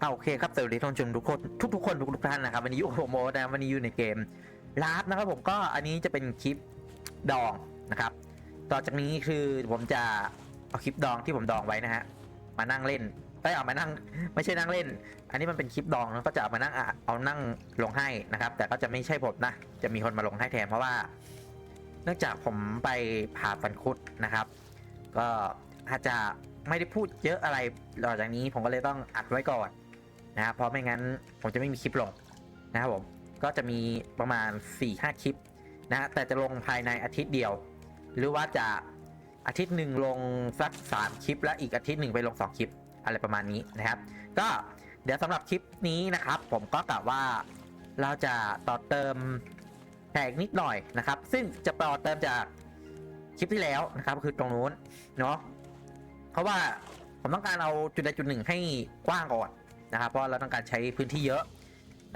เอาโอเคครับสวัสดีท่านผู้ชมทุกคนทุกทุกๆคนทุกทุกๆท่านนะครับวันนี้อยู่กับผมโมนะวันนี้อยู่ในเกมลาฟนะครับผมก็อันนี้จะเป็นคลิปดองนะครับ ต่อจากนี้คือผมจะเอาคลิปดองที่ผมดองไว้นะฮะมานั่งเล่นได้เอามานั่งไม่ใช่นั่งเล่น อันนี้มันเป็นคลิปดองแล้วก็จะเอามานั่งเอานั่งลงให้นะครับ แต่ก็จะไม่ใช่ผมนะ จะมีคนมาลงให้แทนเพราะว่า เนื่องจากผมไปผ่าฟันคุดนะครับ ก็อาจจะ ไม่ได้พูดเยอะอะไรหลังจากนี้ผมก็เลยต้องอัดไว้ก่อนนะครับเพราะไม่งั้นผมจะไม่มีคลิปลงนะครับผมก็จะมีประมาณ 4-5 คลิปนะฮะแต่จะลงภายในอาทิตย์เดียว หรือว่าจะอาทิตย์หนึ่งลงสัก 3 คลิป แล้วอีกอาทิตย์หนึ่งไปลง 2 คลิปอะไรประมาณนี้นะครับ ก็เดี๋ยวสำหรับคลิปนี้นะครับ ผมก็กะว่าเราจะต่อเติมแขกนิดหน่อยนะครับ ซึ่งจะต่อเติมจากคลิปที่แล้วนะครับ คือตรงนู้นเนาะ เพราะว่าผมต้องการเอาจุดใดจุดหนึ่งให้กว้างก่อนนะครับเพราะเราต้องการใช้พื้นที่เยอะ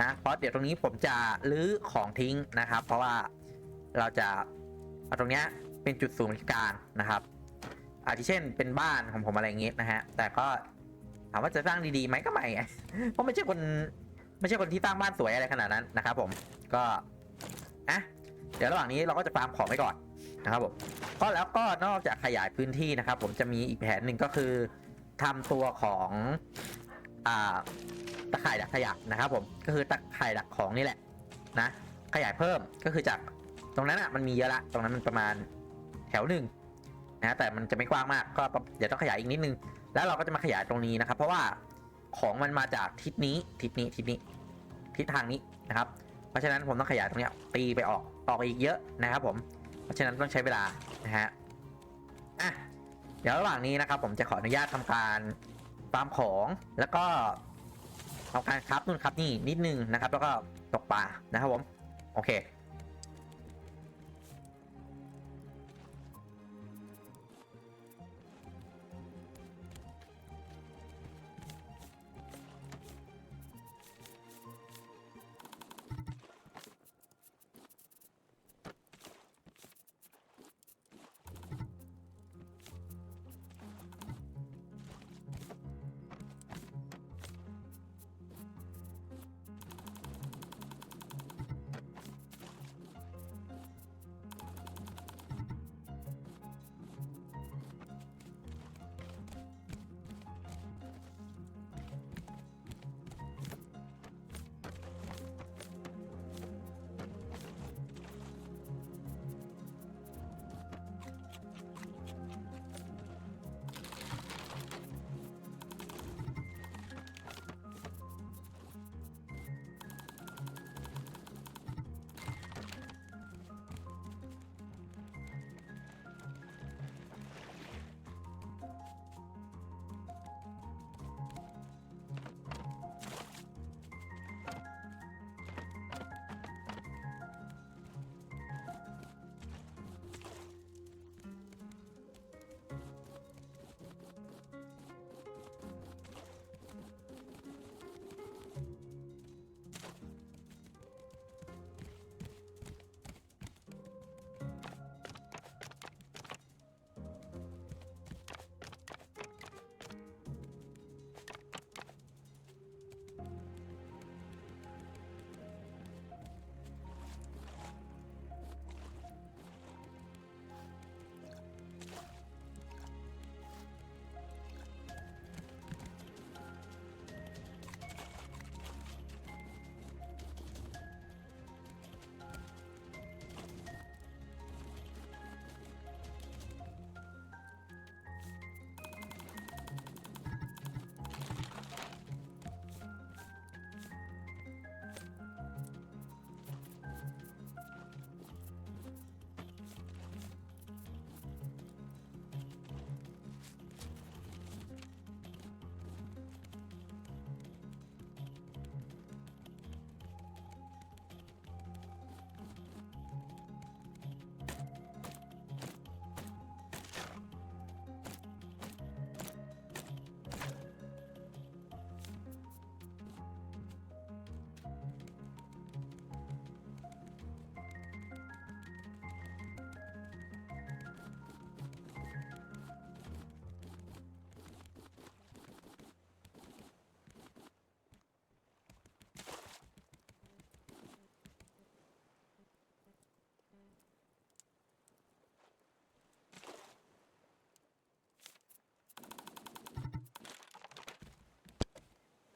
นะเพราะเดี๋ยวตรงนี้ผมจะรื้อของทิ้งนะครับ เพราะว่าเราจะเอาตรงเนี้ยเป็นจุดศูนย์กลางนะครับอาทิเช่นเป็นบ้านของผมอะไรอย่างเงี้ยนะฮะแต่ก็ถามว่าจะสร้างดีๆไหมก็ไม่เพราะไม่ใช่คนไม่ใช่คนที่สร้างบ้านสวยอะไรขนาดนั้นนะครับผมก็อะเดี๋ยวระหว่างนี้เราก็จะฟาร์มของไว้ก่อน นะครับผมก็แล้วก็นอกจากขยายพื้นที่นะครับ ผมจะมีอีกแผนหนึ่งก็คือทำตัวของอ่าตะข่ายดักขยะนะครับ ผมก็คือตะข่ายดักของนี่แหละนะขยายเพิ่มก็คือจากตรงนั้นอะมันมีเยอะละตรงนั้นมันประมาณแถวหนึ่งนะแต่มันจะไม่กว้างมากก็เดี๋ยวต้องขยายอีกนิดนึง แล้วเราก็จะมาขยายตรงนี้นะครับ เพราะว่าของมันมาจากทิศนี้ทิศนี้ทิศนี้ทิศทางนี้นะครับ เพราะฉะนั้นผมต้องขยายตรงนี้ตีไปออกออกอีกเยอะนะครับ ผม เพราะฉะนั้นต้องใช้เวลานะฮะอะเดี๋ยวระหว่างนี้นะครับ ผมจะขออนุญาตทำการฟาร์มของแล้วก็ทำการครับนู่นครับนี่นิดนึงนะครับ แล้วก็ตกปลานะครับผมโอเค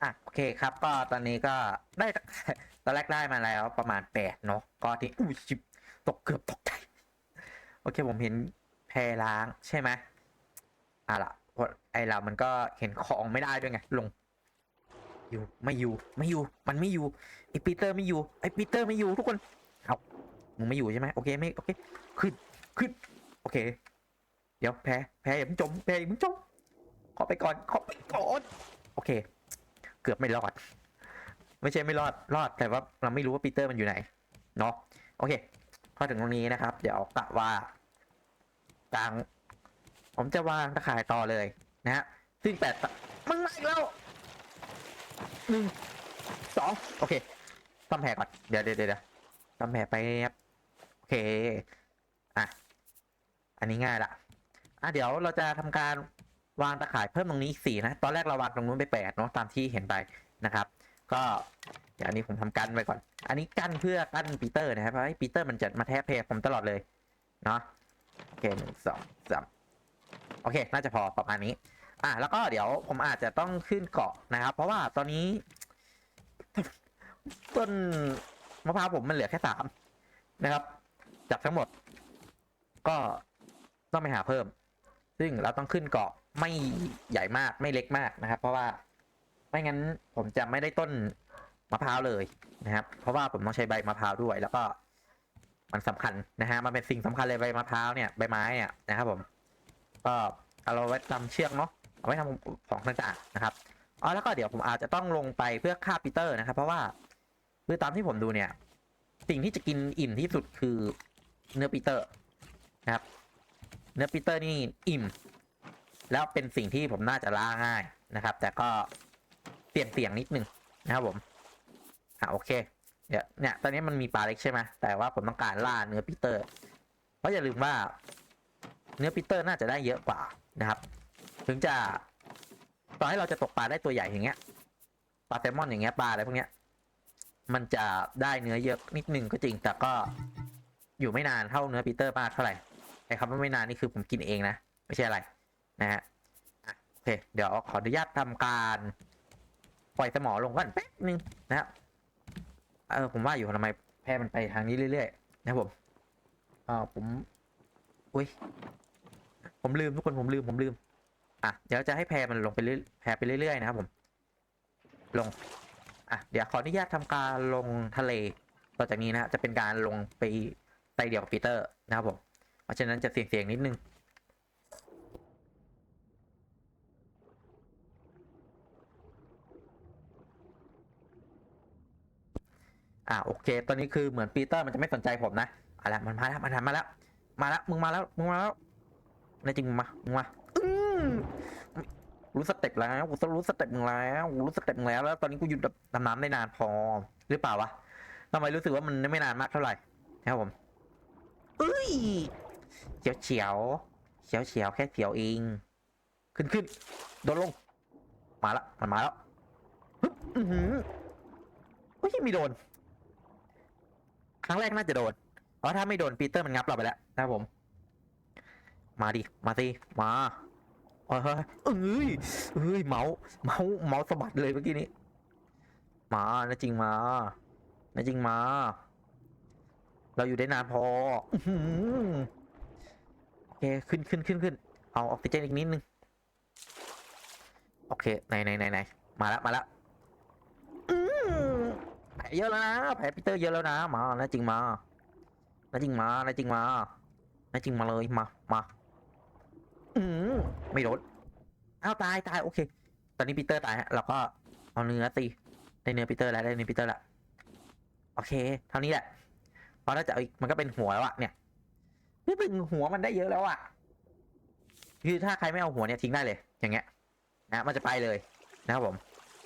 อะโอเคครับ ก็ตอนนี้ก็ได้ตอนแรกได้มาแล้วประมาณแปดเนาะก็ที่อุ้ยชิบตกเกือบตกใจโอเคผมเห็นแพรล้างใช่ไหมอะล่ะไอเรามันก็เห็นของไม่ได้ด้วยไงลงอยู่ไม่อยู่ไม่อยู่มันไม่อยู่ไอปีเตอร์ไม่อยู่ไอปีเตอร์ไม่อยู่ทุกคนเอามึงไม่อยู่ใช่ไหมโอเคไม่โอเคขึ้นขึ้นโอเค เดี๋ยวแพ้แพ้อย่าเพิ่งจมแพ้อย่าเพิ่งจมขอไปก่อนขอไปก่อนโอเค กือบไม่รอด ไม่ใช่ไม่รอดรอดแต่ว่าเราไม่รู้ว่าปีเตอร์มันอยู่ไหนเนาะโอเคพอถึงตรงนี้นะครับ เดี๋ยวกะว่ากลาง ผมจะวางตะข่ายต่อเลยนะฮะซึ่งแปดตะมึงมาอีกแล้วหนึ่งสองโอเคซ่อมแผลก่อน เดี๋ยวเดี๋ยวเดี๋ยวซ่อมแผลไปครับโอเค อะ อันนี้ง่ายละอะเดี๋ยวเราจะทำการ วางตะข่ายเพิ่มตรงนี้อีกสี่นะ ตอนแรกเราวางตรงนู้นไปแปดเนาะตามที่เห็นไปนะครับ ก็เดี๋ยวอันนี้ผมทำกันไว้ก่อน อันนี้กั้นเพื่อกั้นปีเตอร์นะครับเพราะให้ปีเตอร์มันจะมาแทะเพจผมตลอดเลยเนาะโอเคหนึ่งสองสามโอเค น่าจะพอประมาณนี้ อะแล้วก็เดี๋ยวผมอาจจะต้องขึ้นเกาะนะครับ เพราะว่าตอนนี้ ต้นมะพร้าวผมมันเหลือแค่สามนะครับ จากทั้งหมด ก็ต้องไปหาเพิ่ม ซึ่งเราต้องขึ้นเกาะ ไม่ใหญ่มากไม่เล็กมากนะครับ เพราะว่าไม่งั้นผมจะไม่ได้ต้นมะพร้าวเลยนะครับ เพราะว่าผมต้องใช้ใบมะพร้าวด้วย แล้วก็มันสำคัญนะฮะมันเป็นสิ่งสำคัญเลยใบมะพร้าวเนี่ยใบไม้เนี่ยนะครับ ผม ก็เอาเราไว้ทำเชือกเนาะเอาไว้ทำของต่างๆนะครับอ๋อแล้วก็เดี๋ยวผมอาจจะต้องลงไปเพื่อฆ่าปีเตอร์นะครับ เพราะว่าคือตามที่ผมดูเนี่ย สิ่งที่จะกินอิ่มที่สุดคือเนื้อปีเตอร์นะครับ เนื้อปีเตอร์นี่อิ่ม แล้วเป็นสิ่งที่ผมน่าจะล่าง่ายนะครับ แต่ก็เสี่ยงเสี่ยงนิดนึงนะครับผมอะโอเค เดี๋ยวเนี่ย ตอนนี้มันมีปลาเล็กใช่ไหมแต่ว่าผมต้องการล่าเนื้อปีเตอร์ เพราะอย่าลืมว่า เนื้อปีเตอร์น่าจะได้เยอะกว่านะครับ ถึงจะต่อให้เราจะตกปลาได้ตัวใหญ่อย่างเงี้ยปลาแซลมอนอย่างเงี้ยปลาอะไรพวกเนี้ยมันจะได้เนื้อเยอะนิดนึงก็จริง แต่ก็อยู่ไม่นานเท่าเนื้อปีเตอร์มากเท่าไหร่ไอ้คำว่าไม่นานนี่คือผมกินเองนะ ไม่ใช่อะไร นะฮะโอเค เดี๋ยวขออนุญาตทำการปล่อยสมอลงก่อนแป๊บนึงนะครับเออผมว่าอยู่ทำไมแพร่มันไปทางนี้เรื่อยๆนะผมอ่าผมอุ้ยผมลืมทุกคนผมลืมผมลืม อะเดี๋ยวจะให้แพรมันลงไปเรื่อยแพรไปเรื่อยๆนะครับผม ลง อะเดี๋ยวขออนุญาตทำการลงทะเลต่อจากนี้นะฮะจะเป็นการลงไปไตเดี่ยวกับปีเตอร์นะครับผม เพราะฉะนั้นจะเสี่ยงๆนิดนึง อ่าโอเค ตอนนี้คือเหมือนปีเตอร์มันจะไม่สนใจผมนะอะไรมันมาแล้วมันมาแล้ว มาแล้ว มึงมาแล้ว มึงมาแล้วแน่จริงมึงมา มึงมาอืมรู้สเต็ปแล้ว กูรู้สเต็ปมึงแล้วรู้สเต็ปมึงแล้ว แล้ว ตอนนี้กูหยุดดำน้ำได้นานพอ หรือเปล่าวะทำไมรู้สึกว่ามันไม่นานมากเท่าไหร่นะครับผมเอ้ยเฉียวเฉียวเฉียวเฉียวแค่เฉียวเอง ขึ้นขึ้นโดนลง มาละ มันมาแล้วฮึบอือหือเฮ้ยมีโดน ครั้งแรกน่าจะโดนเพราะถ้าไม่โดนปีเตอร์มันงับเราไปแล้วนะครับผม มาดิ มาสิมาเฮ้ยเอ้ยเอ้ยเมาส์เมาส์เมาส์สะบัดเลยเมื่อกี้นี้ มานะจริงมานะจริงมา เราอยู่ได้นานพอโอเคขึ้นขึ้นขึ้นขึ้นเอาออกซิเจนอีกนิดนึง โอเคไหนไหนไหนไหนมาแล้วมาแล้ว แผลเยอะแล้วนะแผลปีเตอร์เยอะแล้วนะมานะจริงมานะจริงมานะจริงมานะจริงมาเลยมามาอืมไม่โดนเอาตายตายโอเค ตอนนี้ปีเตอร์ตายฮะเราก็เอาเนื้อตีได้เนื้อปีเตอร์แล้วได้เนื้อปีเตอร์ละโอเค เท่านี้แหละเพราะถ้าจะเอาอีกมันก็เป็นหัวแล้วอะเนี่ยนี่เป็นหัวมันได้เยอะแล้วอะคือถ้าใครไม่เอาหัวเนี่ยทิ้งได้เลย อย่างเงี้ย นะมันจะไปเลยนะครับผม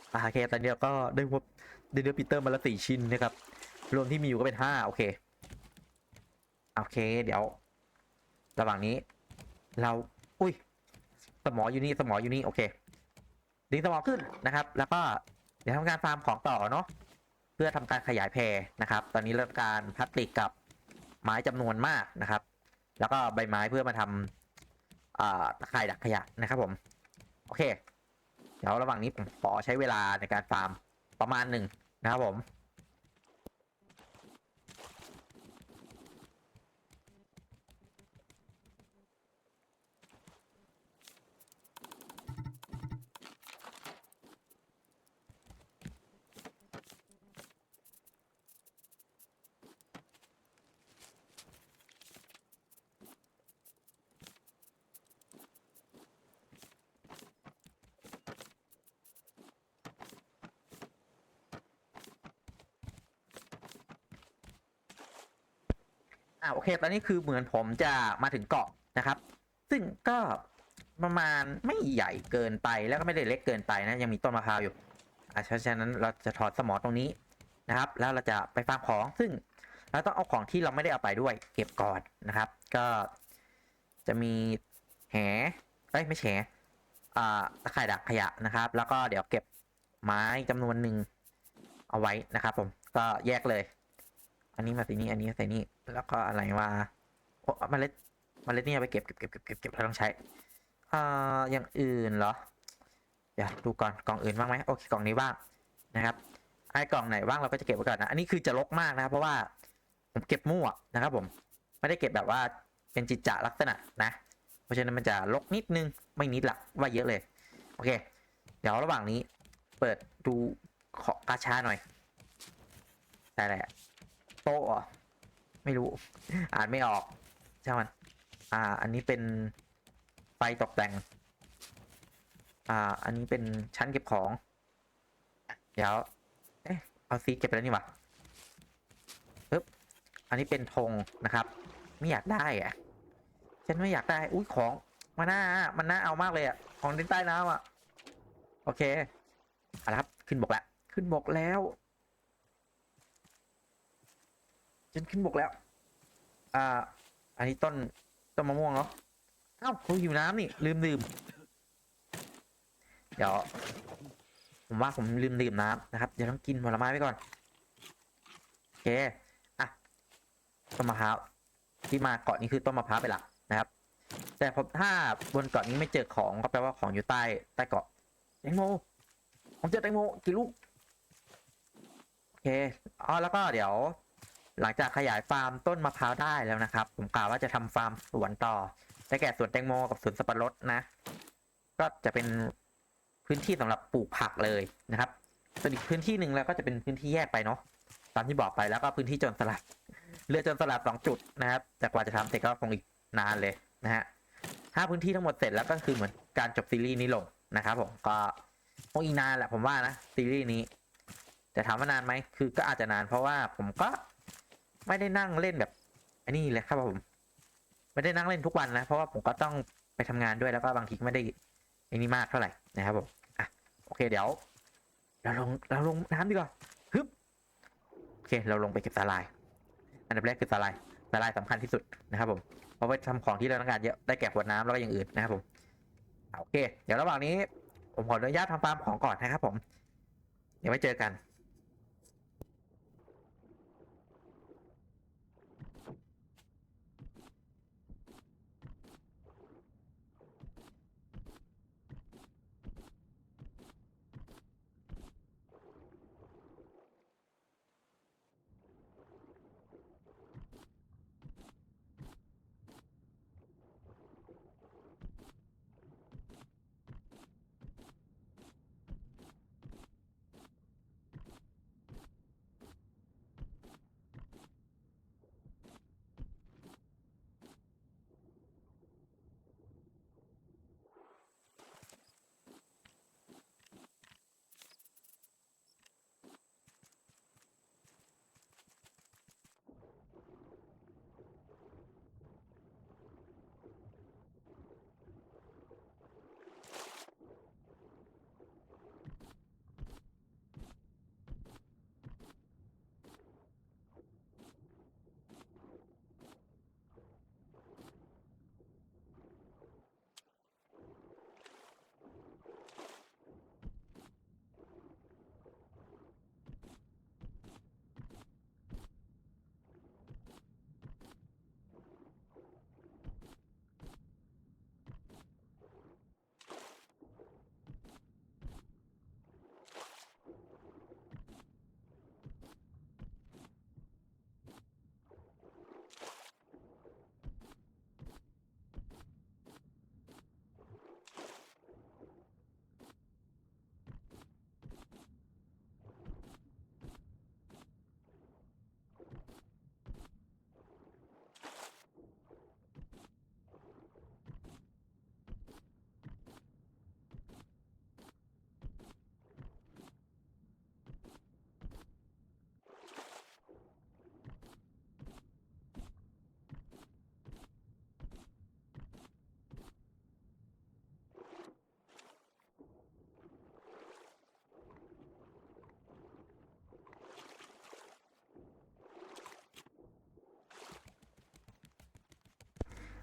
โอเคตอนนี้เราก็ได้พบ ได้เนื้อปีเตอร์มาละสี่ชิ้นนะครับ รวมที่มีอยู่ก็เป็นห้าโอเค โอเค เดี๋ยว ระหว่างนี้ เรา อุ้ย สมออยู่นี่สมออยู่นี่โอเคดึงสมอขึ้นนะครับ แล้วก็เดี๋ยวทำการฟาร์มของต่อเนาะเพื่อทำการขยายแพรนะครับ ตอนนี้เราต้องการพลาสติกกับไม้จำนวนมากนะครับ แล้วก็ใบไม้เพื่อมาทำอ่าตะข่ายดักขยะนะครับผม โอเค เดี๋ยวระหว่างนี้ผมขอใช้เวลาในการฟาร์ม ประมาณหนึ่งนะครับผม อ่าโอเค ตอนนี้คือเหมือนผมจะมาถึงเกาะนะครับ ซึ่งก็ประมาณไม่ใหญ่เกินไปแล้วก็ไม่ได้เล็กเกินไปนะ ยังมีต้นมะพร้าวอยู่อ่าเพราะฉะนั้นเราจะถอดสมอตรงนี้นะครับ แล้วเราจะไปฟาร์มของซึ่งเราต้องเอาของที่เราไม่ได้เอาไปด้วย เก็บก่อนนะครับ ก็จะมีแหเอ้ยไม่แหอ่าตะข่ายดักขยะนะครับ แล้วก็เดี๋ยวเก็บไม้จำนวนหนึ่งเอาไว้นะครับ ผมก็แยกเลย อันนี้มาใส่นี่อันนี้ใส่นี่ แล้วก็อะไรว่าโอ้เมล็ดเมล็ดนี่เอาไปเก็บเก็บเก็บเก็บเก็บเก็บเราต้องใช้อ่าอย่างอื่นเหรอ เดี๋ยวดูก่อนกล่องอื่นบ้างไหมโอเคกล่องนี้บ้างนะครับไอ้กล่องไหนบ้างเราก็จะเก็บไว้ก่อนนะ อันนี้คือจะลกมากนะครับเพราะว่าผมเก็บมั่วนะครับผมไม่ได้เก็บแบบว่าเป็นจิตจะลักษณะนะ เพราะฉะนั้นมันจะลกนิดนึงไม่นิดละว่าเยอะเลย โอเค เดี๋ยวระหว่างนี้เปิดดูขอกาชาหน่อยได้แหละโต๊ะอ ไม่รู้ อ่านไม่ออกใช่มัน อ่า อันนี้เป็นไฟตกแต่ง อ่า อันนี้เป็นชั้นเก็บของ เดี๋ยว เอ๊ะเอาซีเก็บไปแล้วนี่หวะปึ๊บ อันนี้เป็นธงนะครับ ไม่อยากได้อะฉันไม่อยากได้ อุ้ยของ มันน่า มันน่าเอามากเลยอะของใต้น้ำอะโอเคเอาละครับ ขึ้นบกแล้ว ขึ้นบกแล้ว ฉันขึ้นบกแล้ว อ่า อันนี้ต้นต้นมะม่วงเนาะเอ้าเขาหิวน้ำนี่ ลืมดื่ม เดี๋ยว ผมว่าผมลืมดื่มน้ำนะครับ เดี๋ยวต้องกินผลไม้ไปก่อนโอเคอะต้นมะพร้าวที่มาเกาะนี้คือต้นมะพร้าวไปนหลักนะครับ แต่ผมถ้าบนเกาะนี้ไม่เจอของก็แปลว่าของอยู่ใต้ใต้เกาะแตงโมผมเจอแตงโมกี่ลูกโอเคอ๋อแล้วก็เดี๋ยว หลังจากขยายฟาร์มต้นมะพร้าวได้แล้วนะครับ ผมกล่าวว่าจะทำฟาร์มสวนต่อได้แก่สวนแตงโมกับสวนสับปะรดนะ ก็จะเป็นพื้นที่สำหรับปลูกผักเลยนะครับส่วนอีกพื้นที่หนึ่งแล้วก็จะเป็นพื้นที่แยกไปเนาะตามที่บอกไปแล้วก็พื้นที่จรสลัดเรือจรสลัดสองจุดนะครับแต่กว่าจะทำเสร็จก็คงอีกนานเลยนะฮะถ้าพื้นที่ทั้งหมดเสร็จแล้วก็คือเหมือนการจบซีรีส์นี้ลงนะครับผมก็คงอีกนานแหละผมว่านะซีรีส์นี้ แต่ถามว่านานไหมคือก็อาจจะนานเพราะว่าผมก็ ไม่ได้นั่งเล่นแบบ อันนี้เลยครับผม ไม่ได้นั่งเล่นทุกวันนะ เพราะว่าผมก็ต้องไปทำงานด้วยแล้วก็บางทีก็ไม่ได้อ้นี่มากเท่าไหร่นะครับผมอะโอเคเดี๋ยว เราลงเราลงน้ำดีกว่าฮึบโอเคเราลงไปเก็บสาลาย อันดับแรกคือสาลายสาลายสำคัญที่สุดนะครับผมเพราะว่าทำของที่เราต้องการเยอะได้แก่ขวดน้ำแล้วก็อย่างอื่นนะครับผมโอเค เดี๋ยวระหว่างนี้ ผมขออนุญาตทำฟาร์มของก่อนนะครับผม เดี๋ยวไว้เจอกัน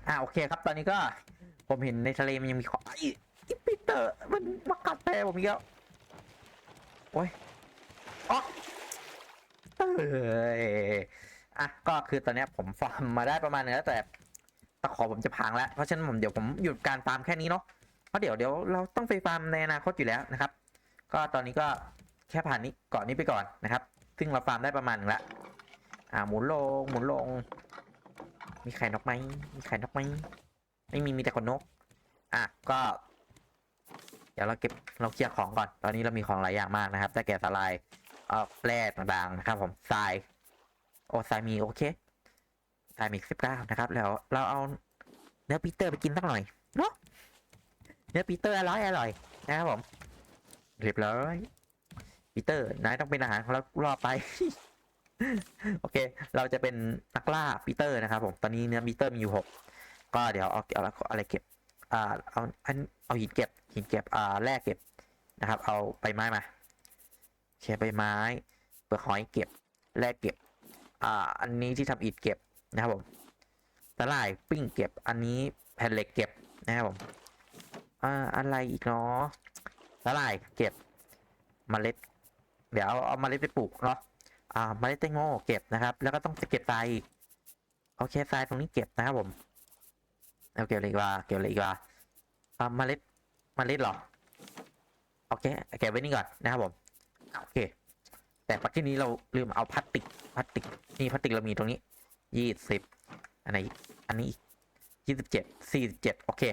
อ่าโอเคครับตอนนี้ก็ผมเห็นในทะเลมันยังมีของไอ้อีปีเตอร์มันมากัดแพผมอีกแล้วโอ้ยอ๋อเอยอะก็คือตอนนี้ผมฟาร์มมาได้ประมาณนึงแล้วแต่ตะขอผมจะพังแล้ว เพราะฉะนั้นผมเดี๋ยวผมหยุดการฟาร์มแค่นี้เนาะเพราะเดี๋ยวเดี๋ยวเราต้องไปฟาร์มในอนาคตอยู่แล้วนะครับ ก็ตอนนี้ก็แค่ผ่านนี้เกาะนี้ไปก่อนนะครับ ซึ่งเราฟาร์มได้ประมาณนึงและอ่าหมุนลงหมุนลง มีไข่นกไหมมีไข่นกไหมไม่มีมีแต่ขนนก อะก็ เดี๋ยวเราเก็บเราเคลียร์ของก่อน ตอนนี้เรามีของหลายอย่างมากนะครับแต่แกะสลายเอ่อแร่ต่างๆนะครับ ผมทรายโอ้ทรายมีโอเคทรายมีสิบเก้านะครับ แล้วเราเอาเนื้อปีเตอร์ไปกินสักหน่อยเนาะเนื้อปีเตอร์อร่อยอร่อยนะครับผมเรียบร้อยปีเตอร์นายต้องเป็นอาหารของเรารอไป โอเค เราจะเป็นนักล่าปีเตอร์นะครับผมตอนนี้เนื้อปีเตอร์มีอยู่หกก็เดี๋ยวเอาเอาอะไรเก็บอ่าเอาอันเอาหินเก็บหินเก็บอ่าแร่เก็บนะครับ เอาใบไม้มาเชียใบไม้เปลือกหอยเก็บแร่เก็บอ่าอันนี้ที่ทำอิฐเก็บนะครับผมสลายปิ้งเก็บอันนี้แผ่นเหล็กเก็บนะครับผมอ่าอะไรอีกเนาะสลายเก็บเมล็ด เดี๋ยวเอาเอาเมล็ดไปปลูกเนาะ อ่าเมล็ดแตงโมเก็บนะครับ แล้วก็ต้องเก็บทรายอีกโอเคทรายตรงนี้เก็บนะครับผมเอาเก็บอะไรอีกว่าเก็บอะไรอีกว่าอ่าเมล็ดเมล็ดหรอโอเคเก็บไว้นี่ก่อนนะครับผมโอเค แต่ปัจจุบันนี้เราลืมเอาพลาสติกพลาสติกนี่พลาสติกเรามีตรงนี้ยี่สิบอันไหนอันนี้ยี่สิบเจ็ดสี่สิบเจ็ดโอเค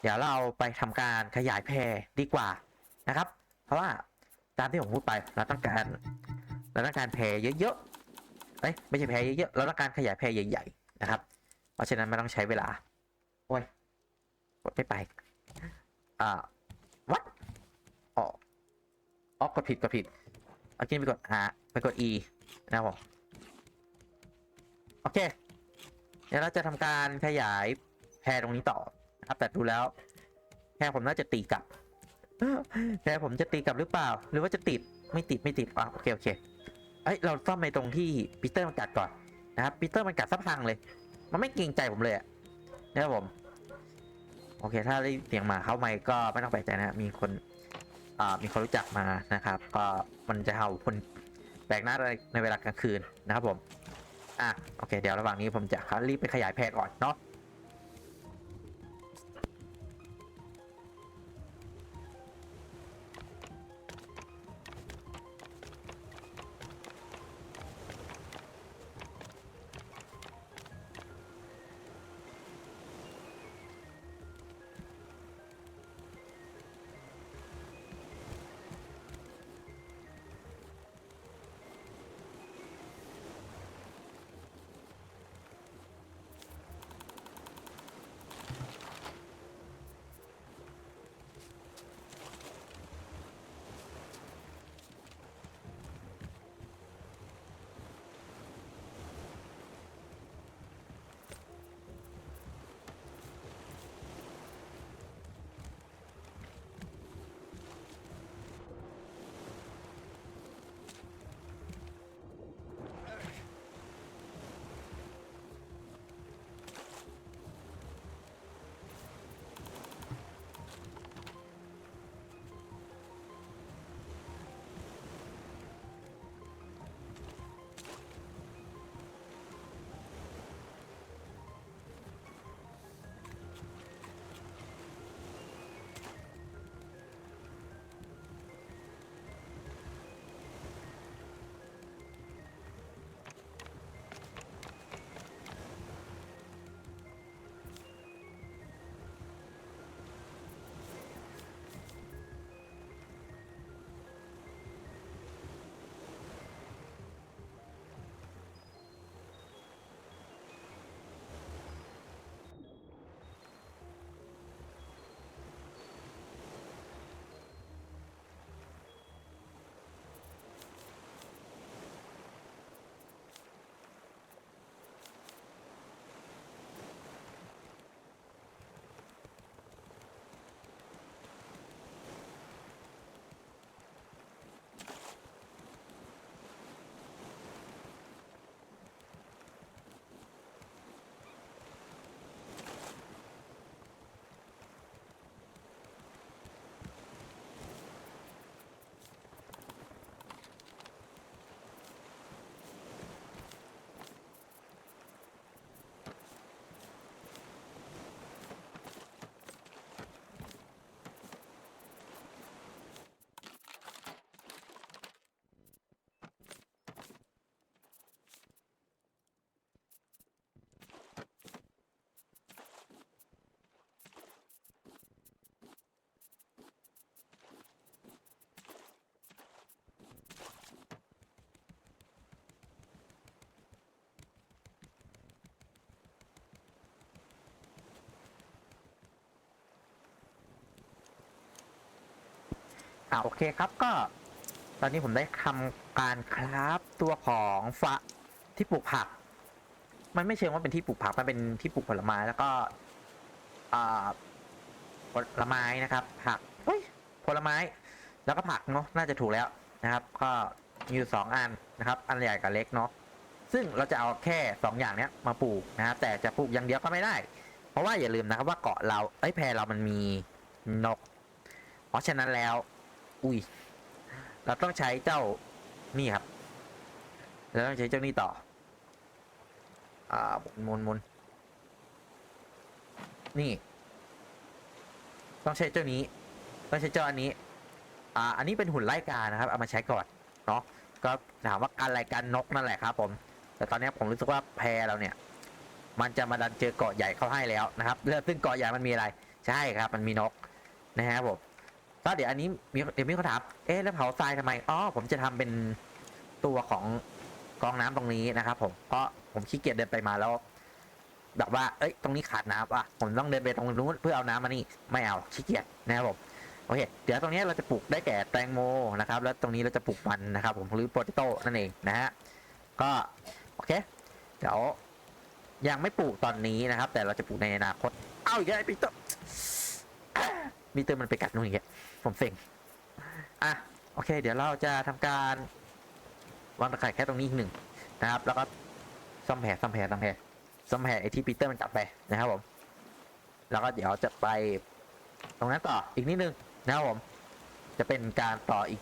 เดี๋ยวเราไปทำการขยายแพรดีกว่านะครับ เพราะว่าตามที่ผมพูดไปเราต้องการ เราต้องการแพรเยอะๆเอ้ยไม่ใช่แพรเยอะๆเราต้องการขยายแพรใหญ่ๆนะครับ เพราะฉะนั้นมันต้องใช้เวลา โอ้ยกดไม่ไป อ่าวัดอ๋อออกดผิดกดผิดเอากินไปกด R ไปกด E นะครับผมโอเค เดี๋ยวเราจะทำการขยายแพรตรงนี้ต่อนะครับ แต่ดูแล้วแพรผมน่าจะตีกลับแพรผมจะตีกลับหรือเปล่า หรือว่าจะติดไม่ติดไม่ติดอะโอเคโอเค เอ้ยเราซ่อมในตรงที่ปีเตอร์มันกัดก่อนนะครับปีเตอร์มันกัดซะพังเลย มันไม่เกรงใจผมเลยอะนะครับผม โอเค ถ้าได้เสียงหมาเข้าไมค์ก็ไม่ต้องแปลกใจนะมีคนอ่ามีคนรู้จักมานะครับ ก็มันจะเห่าคนแปลกหน้าในในเวลากลางคืนนะครับผมอะโอเค เดี๋ยวระหว่างนี้ผมจะรีบไปขยายแพรก่อนเนาะ อ่าโอเคครับก็ ตอนนี้ผมได้ทำการคราฟตัวของฟะที่ปลูกผัก มันไม่เชิงว่าเป็นที่ปลูกผักมันเป็นที่ปลูกผลไม้แล้วก็อ่าผลไม้นะครับ ผักเฮ้ยผลไม้ แล้วก็ผักเนาะน่าจะถูกแล้วนะครับ ก็มีอยู่สองอันนะครับ อันใหญ่กับเล็กเนาะซึ่งเราจะเอาแค่สองอย่างเนี้ยมาปลูกนะครับแต่จะปลูกอย่างเดียวก็ไม่ได้ เพราะว่าอย่าลืมนะครับว่าเกาะเราไอ้แพเรามันมีนก เพราะฉะนั้นแล้ว อุ้ย เราต้องใช้เจ้านี่ครับเราต้องใช้เจ้านี่ต่อ อ่าหมุนหมุนนี่ ต้องใช้เจ้านี้ ต้องใช้เจ้าอันนี้ อ่า อันนี้เป็นหุ่นไล่กานะครับ เอามาใช้ก่อน เนาะ ก็ถามว่าการรายการนกนั่นแหละครับผม แต่ตอนนี้ผมรู้สึกว่าแพรเราเนี่ย มันจะมาดันเจอเกาะใหญ่เข้าให้แล้วนะครับแล้วซึ่งเกาะใหญ่มันมีอะไร ใช่ครับ มันมีนก นะครับผม ก็เดี๋ยวอันนี้มีเดี๋ยวมีคนถาม เอ๊ะแล้วเผาทรายทำไม อ๋อ ผมจะทำเป็นตัวของกองน้ำตรงนี้นะครับ ผม เพราะผมขี้เกียจเดินไปมาแล้ว แบบว่า เอ้ย ตรงนี้ขาดน้ำอะ ผมต้องเดินไปตรงนู้นเพื่อเอาน้ำมานี่ ไม่เอา ขี้เกียจนะครับผม โอเค เดี๋ยวตรงนี้เราจะปลูกได้แก่แตงโมนะครับ แล้วตรงนี้เราจะปลูกมันนะครับ ผม หรือโปเตโต้นั่นเองนะฮะ ก็ โอเค เดี๋ยวยังไม่ปลูกตอนนี้นะครับ แต่เราจะปลูกในอนาคต เอ้าอีกแล้วไอ้ปีเตอร์ปีเตอร์มันไปกัดนู่นอีกแล้ว ผมเซ็งอะโอเค เดี๋ยวเราจะทำการวางตะไคร่แค่ตรงนี้อีกหนึ่งนะครับ แล้วก็ซ่อมแผลซ่อมแผลซ่อมแผลซ่อมแผลไอที่ปีเตอร์มันกัดไปนะครับผม แล้วก็เดี๋ยวจะไปตรงนั้นต่ออีกนิดนึงนะครับผม จะเป็นการต่ออีก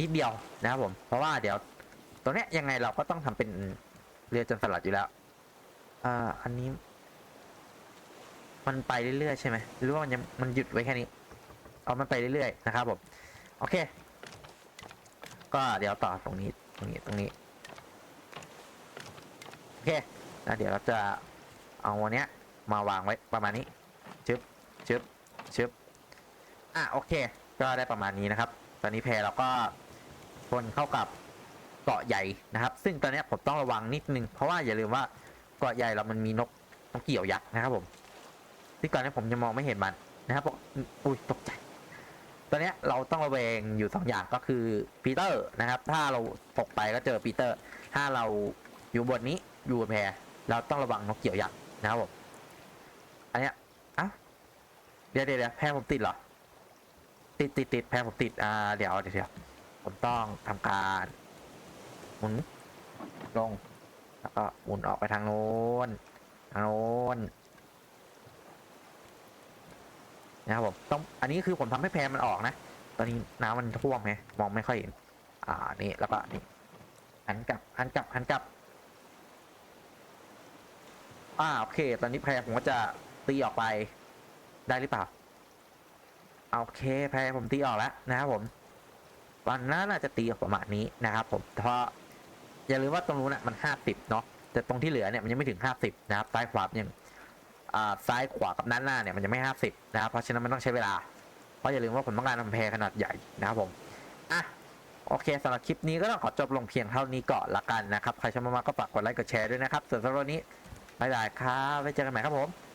นิดเดียวนะครับผม เพราะว่าเดี๋ยวตรงเนี้ยยังไงเราก็ต้องทำเป็นเรือจนสลัดอยู่แล้วอ่าอันนี้ มันไปเรื่อยๆใช่ไหมหรือว่ามันยังมันหยุดไว้แค่นี้ เอามันไปเรื่อยๆนะครับผมโอเค ก็เดี๋ยวต่อตรงนี้ตรงนี้ตรงนี้โอเคแล้วเดี๋ยวเราจะเอาวันเนี้ยมาวางไว้ประมาณนี้ชึบชึบชึบอะโอเค ก็ได้ประมาณนี้นะครับ ตอนนี้แพรเราก็ชนเข้ากับเกาะใหญ่นะครับ ซึ่งตอนนี้ผมต้องระวังนิดนึง เพราะว่าอย่าลืมว่าเกาะใหญ่เรามันมีนกนกเกี่ยวยักษ์นะครับผมที่ก่อนนี้ผมยังมองไม่เห็นมันนะครับบอกอุ้ยตกใจ ตอนนี้เราต้องระแวงอยู่สองอย่างก็คือปีเตอร์นะครับ ถ้าเราตกไปก็เจอปีเตอร์ ถ้าเราอยู่บนนี้อยู่บนแพเราต้องระวังนกเกี่ยวยักษ์นะครับผมอันนี้อะเดี๋ยวเดี๋ยวแพผมติดเหรอติดติดติดแพผมติดอ่าเดี๋ยวเดี๋ยวเดี๋ยวผมต้องทำการหมุนลงแล้วก็หมุนออกไปทางโน้นทางโน้น นะครับผมต้องอันนี้คือผมทำให้แพรมันออกนะ ตอนนี้น้ำมันท่วมไงมองไม่ค่อยเห็น อ่านี่แล้วก็นี่หันกลับหันกลับหันกลับ อ่าโอเค ตอนนี้แพรผมก็จะตีออกไปได้หรือเปล่าโอเคแพรผมตีออกแล้วนะครับผมวันนั้นน่าจะตีออกประมาณนี้นะครับ ผมเพราะอย่าลืมว่าตรงนู้นน่ะมันห้าสิบเนาะแต่ตรงที่เหลือเนี่ยมันยังไม่ถึงห้าสิบนะครับซ้ายขวายัง ซ้ายขวากับด้านหน้าเนี่ยมันจะไม่ห้าสิบนะครับเพราะฉะนั้นมันต้องใช้เวลา เพราะอย่าลืมว่าผมต้องการทำแพรขนาดใหญ่นะครับผมอะโอเคสำหรับคลิปนี้ก็ต้องขอจบลงเพียงเท่านี้ก่อนละกันนะครับ ใครชอบมากๆก็ฝากกดไลค์กดแชร์ด้วยนะครับ ส่วนสำหรับวันนี้บ๊ายบายครับไว้เจอกันใหม่ครับผม